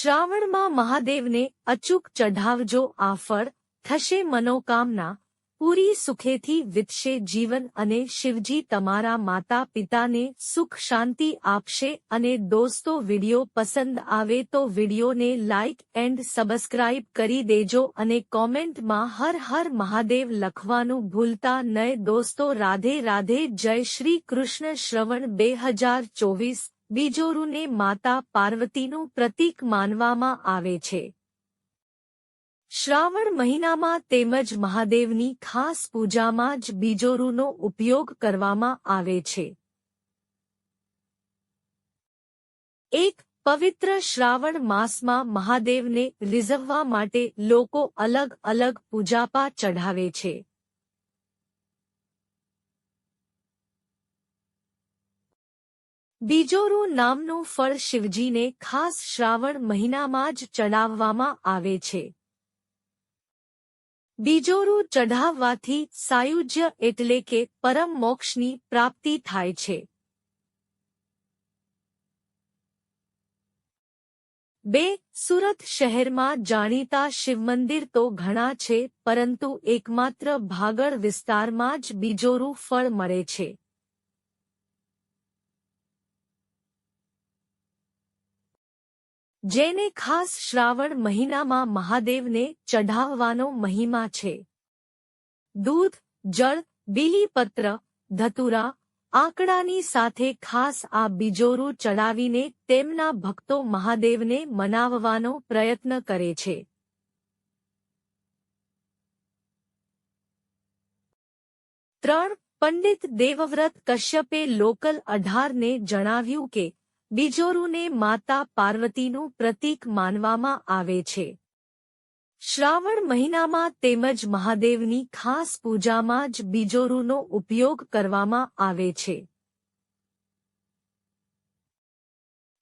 શ્રાવણમાં મહાદેવને અચૂક ચઢાવજો, આ ફળ થશે મનોકામના. પૂરી સુખેથી વિતશે જીવન અને શિવજી તમારા માતા પિતાને સુખ શાંતિ આપશે અને દોસ્તો વિડિયો પસંદ આવે તો વિડિયોને લાઇક એન્ડ સબસ્ક્રાઇબ કરી દેજો અને કોમેન્ટમાં હર હર મહાદેવ લખવાનું ભૂલતા નહીં. દોસ્તો રાધે રાધે, જય શ્રી કૃષ્ણ. શ્રવણ બે હજાર ચોવીસ. બીજોરુને માતા પાર્વતીનું પ્રતીક માનવામાં આવે છે. શ્રાવણ મહિનામાં તેમજ મહાદેવની ખાસ પૂજામાં જ બીજોરુનો ઉપયોગ કરવામાં આવે છે. એક પવિત્ર શ્રાવણ માસમાં મહાદેવને રીઝવવા માટે લોકો અલગ અલગ પૂજાપા ચઢાવે છે. બીજોરું નામનું ફળ શિવજીને ખાસ શ્રાવણ મહિનામાં જ ચડાવવામાં આવે છે. બીજોરું ચઢાવવાથી સાયુજ્ય એટલે કે પરમ મોક્ષની પ્રાપ્તિ થાય છે. બે, સુરત શહેરમાં જાણીતા શિવમંદિર તો ઘણા છે, પરંતુ એકમાત્ર ભાગળ વિસ્તારમાં જ બીજોરું ફળ મળે છે. જેને ખાસ શ્રાવણ મહિનામાં મહાદેવને ચઢાવવાનો મહિમા છે. દૂધ, જળ, બીલીપત્ર, ધતુરા, આંકડાની સાથે ખાસ આ બીજોરું ચડાવીને તેમના ભક્તો મહાદેવને મનાવવાનો પ્રયત્ન કરે છે. ત્રણ પંડિત દેવવ્રત કશ્યપે લોકલ અઢારને જણાવ્યું કે બીજોરુને માતા પાર્વતીનું પ્રતીક માનવામાં આવે છે. શ્રાવણ મહિનામાં તેમજ મહાદેવની ખાસ પૂજામાં જ બીજોરુનો ઉપયોગ કરવામાં આવે છે.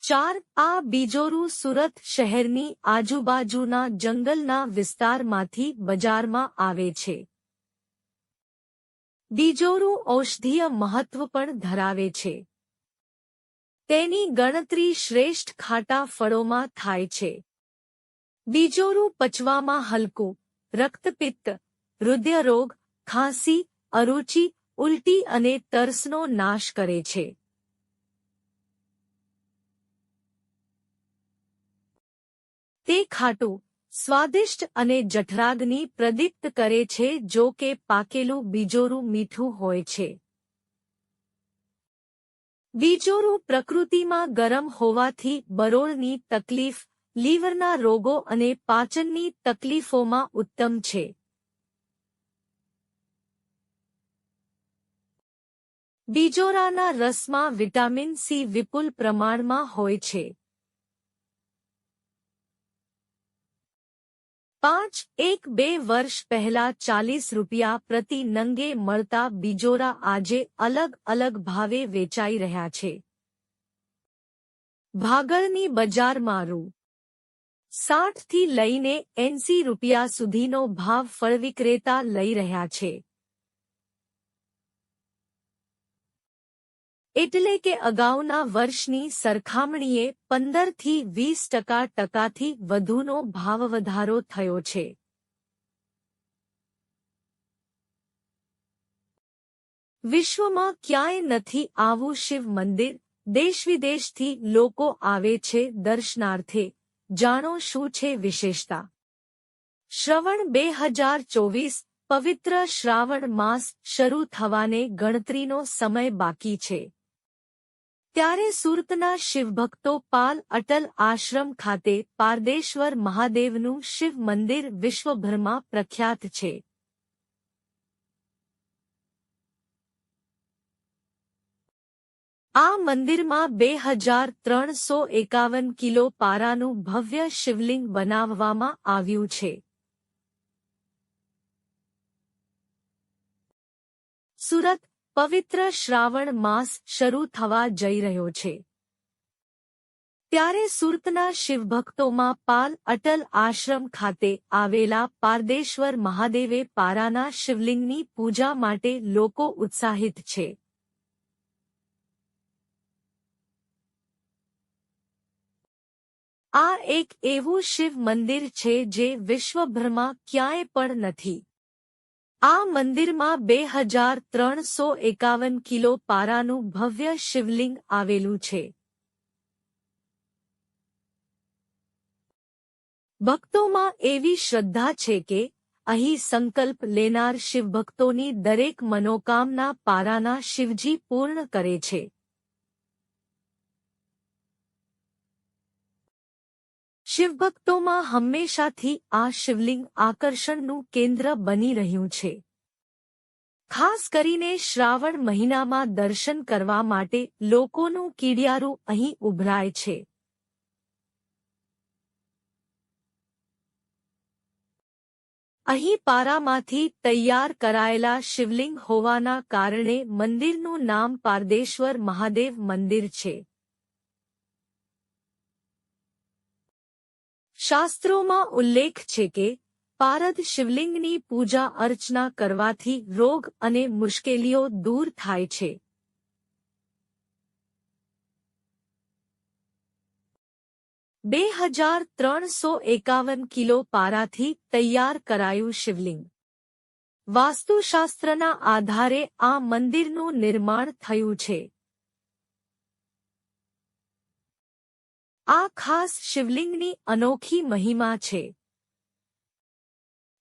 ચાર, આ બીજોરુ સુરત શહેરની આજુબાજુના જંગલના વિસ્તારમાંથી બજારમાં આવે છે. બીજોરુ ઔષધીય મહત્વ પણ ધરાવે છે. તેની ગણતરી શ્રેષ્ઠ ખાટા ફળોમાં થાય છે. બીજોરું પચવામાં હલકું, રક્તપિત્ત, હૃદયરોગ, ખાંસી, અરુચિ, ઉલટી અને તરસનો નાશ કરે છે. તે ખાટું સ્વાદિષ્ટ અને જઠરાગની પ્રદીપ્ત કરે છે જો કે પાકેલું બીજોરું મીઠું હોય છે. બીજોરું પ્રકૃતિમાં ગરમ હોવાથી બરોળની તકલીફ, લીવરના રોગો અને પાચનની તકલીફોમાં ઉત્તમ છે. બીજોરાના રસમાં વિટામિન સી વિપુલ પ્રમાણમાં હોય છે. પાંચ એક બે વર્ષ પહેલા ચાલીસ રૂપિયા પ્રતિ નંગે મળતા બીજોરા આજે અલગ અલગ ભાવે વેચાઈ રહ્યા છે. ભાગળની બજારમાં રૂ. સાઠથી લઈને એંસી રૂપિયા સુધીનો ભાવ ફળવિક્રેતા લઈ રહ્યા છે. એટલે કે અગાઉના વર્ષની સરખામણીએ પંદરથી વીસ ટકા ટકાથી વધુનો ભાવવધારો થયો છે. વિશ્વમાં ક્યાંય નથી આવું શિવ મંદિર, દેશ વિદેશથી લોકો આવે છે દર્શનાર્થે. જાણો શું છે વિશેષતા? શ્રવણ બે હજાર ચોવીસ, પવિત્ર શ્રાવણ માસ શરૂ થવાને ગણતરીનો સમય બાકી છે. ત્યારે સુરતના શિવભક્તો પાલ અટલ આશ્રમ ખાતે પારદેશ્વર મહાદેવનું શિવ મંદિર વિશ્વભરમાં પ્રખ્યાત છે. આ મંદિરમાં બે હજાર ત્રણસો એકાવન કિલો પારાનું ભવ્ય શિવલિંગ બનાવવામાં આવ્યું છે. સુરત પવિત્ર શ્રાવણ માસ શરૂ થવા જઈ રહ્યો છે. ત્યારે સુરતના શિવભક્તોમાં પાલ અટલ આશ્રમ ખાતે આવેલા પારદેશ્વર મહાદેવે પારાના શિવલિંગની પૂજા માટે લોકો ઉત્સાહિત છે. આ એક એવું શિવ મંદિર છે જે વિશ્વભરમાં ક્યાંય પણ નથી. આ મંદિરમાં બે હજાર ત્રણસો એકાવન કિલો પારાનું ભવ્ય શિવલિંગ આવેલું છે. ભક્તોમાં એવી શ્રદ્ધા છે કે અહીં સંકલ્પ લેનાર શિવભક્તોની દરેક મનોકામના પારાના શિવજી પૂર્ણ કરે છે. શિવભક્તોમાં હંમેશાથી આ શિવલિંગ આકર્ષણનું કેન્દ્ર બની રહ્યું છે. ખાસ કરીને શ્રાવણ મહિનામાં દર્શન કરવા માટે લોકોનું કીડિયારું અહીં ઉભરાય છે. અહીં પારામાંથી તૈયાર કરાયેલા શિવલિંગ હોવાના કારણે મંદિરનું નામ પારદેશ્વર મહાદેવ મંદિર છે. શાસ્ત્રોમાં ઉલ્લેખ છે કે પારદ શિવલિંગની પૂજા અર્ચના કરવાથી રોગ અને મુશ્કેલીઓ દૂર થાય છે. બે હજાર ત્રણસો એકાવન કિલો પારાથી તૈયાર કરાયું શિવલિંગ. વાસ્તુશાસ્ત્રના આધારે આ મંદિરનું નિર્માણ થયું છે. આ ખાસ શિવલિંગની અનોખી મહિમા છે.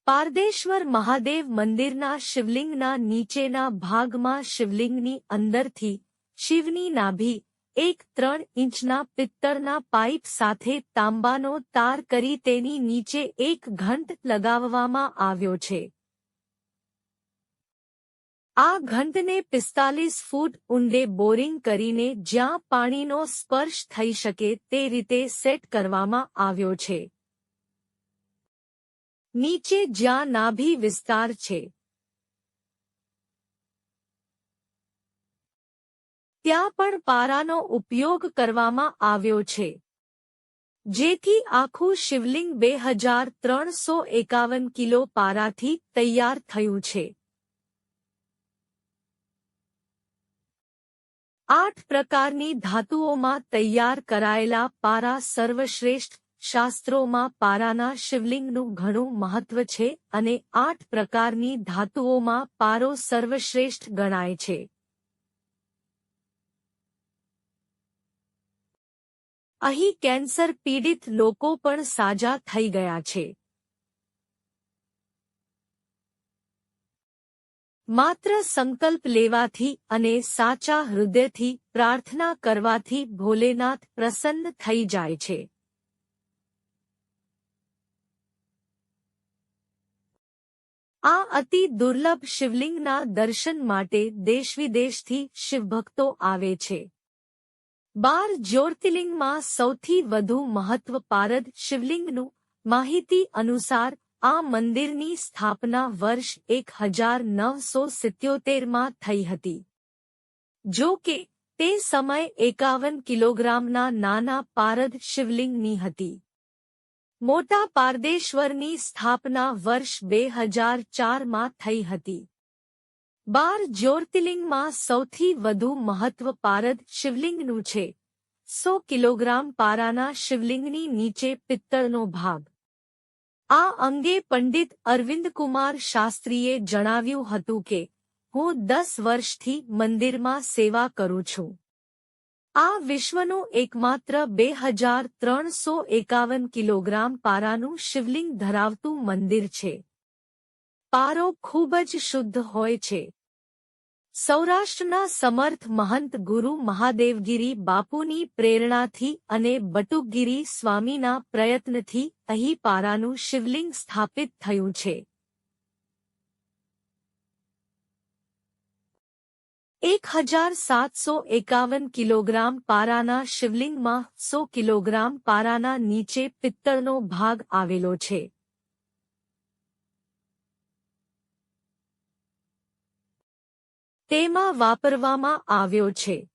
પારદેશ્વર મહાદેવ મંદિરના શિવલિંગના નીચેના ભાગમાં શિવલિંગની અંદરથી શિવની નાભી એક ત્રણ ઇંચના પિત્તળના પાઇપ સાથે તાંબાનો તાર કરી તેની નીચે એક ઘંટ લગાવવામાં આવ્યો છે. આ ઘંટને પિસ્તાલીસ ફૂટ ઊંડે બોરિંગ કરીને જ્યાં પાણીનો સ્પર્શ થઈ શકે તે રીતે સેટ કરવામાં આવ્યો છે. નીચે જ્યાં નાભી વિસ્તાર છે. ત્યાં પણ પારાનો ઉપયોગ કરવામાં આવ્યો છે. જેથી આખું શિવલિંગ બે હજાર ત્રણસો એકાવન કિલો પારાથી તૈયાર થયું છે. આઠ પ્રકારની ધાતુઓમાં તૈયાર કરાયેલા પારા સર્વશ્રેષ્ઠ શાસ્ત્રોમાં પારાના શિવલિંગનું ઘણું મહત્વ છે અને આઠ પ્રકારની ધાતુઓમાં પારો સર્વશ્રેષ્ઠ ગણાય છે. અહીં કેન્સર પીડિત લોકો પણ સાજા થઈ ગયા છે. માત્ર સંકલ્પ લેવાથી અને સાચા હૃદયથી પ્રાર્થના કરવાથી ભોલેનાથ પ્રસન્ન થઈ જાય છે. આ અતિ દુર્લભ શિવલિંગના દર્શન માટે દેશવિદેશથી શિવભક્તો આવે છે. બાર જ્યોતિર્લિંગમાં સૌથી વધુ મહત્વ પારદ શિવલિંગનું માહિતી અનુસાર આ મંદિરની સ્થાપના વર્ષ એક હજાર નવસો સિત્યોતેરમાં થઈ હતી. જો કે, તે સમય એકાવન કિલોગ્રામના નાના પારદ શિવલિંગની હતી. મોટા પારદેશ્વરની સ્થાપના વર્ષ બે હજાર ચારમાં થઈ હતી. બાર જ્યોતિર્લિંગમાં સૌથી વધુ મહત્વ પારદ શિવલિંગનું છે. સો કિલોગ્રામ પારાના શિવલિંગની નીચે પિત્તળનો ભાગ. આ અંગે પંડિત અરવિંદકુમાર શાસ્ત્રીએ જણાવ્યું હતું કે, હું દસ વર્ષથી મંદિરમાં સેવા કરું છું. આ વિશ્વનું એકમાત્ર બે હજાર ત્રણસો એકાવન કિલોગ્રામ પારાનું શિવલિંગ ધરાવતું મંદિર છે. પારો ખૂબ જ શુદ્ધ હોય છે. સૌરાષ્ટ્રના સમર્થ મહંત ગુરુ મહાદેવગીરી બાપુની પ્રેરણાથી અને બટુકગીરી સ્વામીના પ્રયત્નથી અહીં પારાનું શિવલિંગ સ્થાપિત થયું છે. એક હજાર સાતસો એકાવન કિલોગ્રામ પારાના શિવલિંગમાં સો કિલોગ્રામ પારાના નીચે પિત્તળનો ભાગ આવેલો છે. તેમાં વાપરવામાં આવ્યો છે.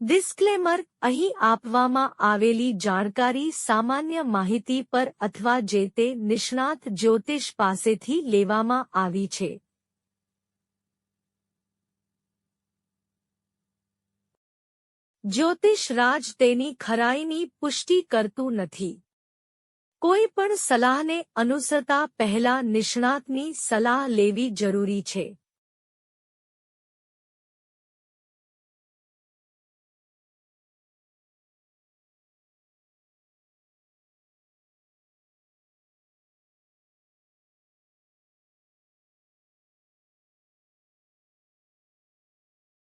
ડિસ્ક્લેમર અહીં આપવામાં આવેલી જાણકારી સામાન્ય માહિતી પર અથવા જે તે નિષ્ણાત જ્યોતિષ પાસેથી લેવામાં આવી છે. જ્યોતિષ રાજ તેની ખરાઈની પુષ્ટિ કરતું નથી. કોઈ પણ સલાહને અનુસરતા પહેલા નિષ્ણાતની સલાહ લેવી જરૂરી છે.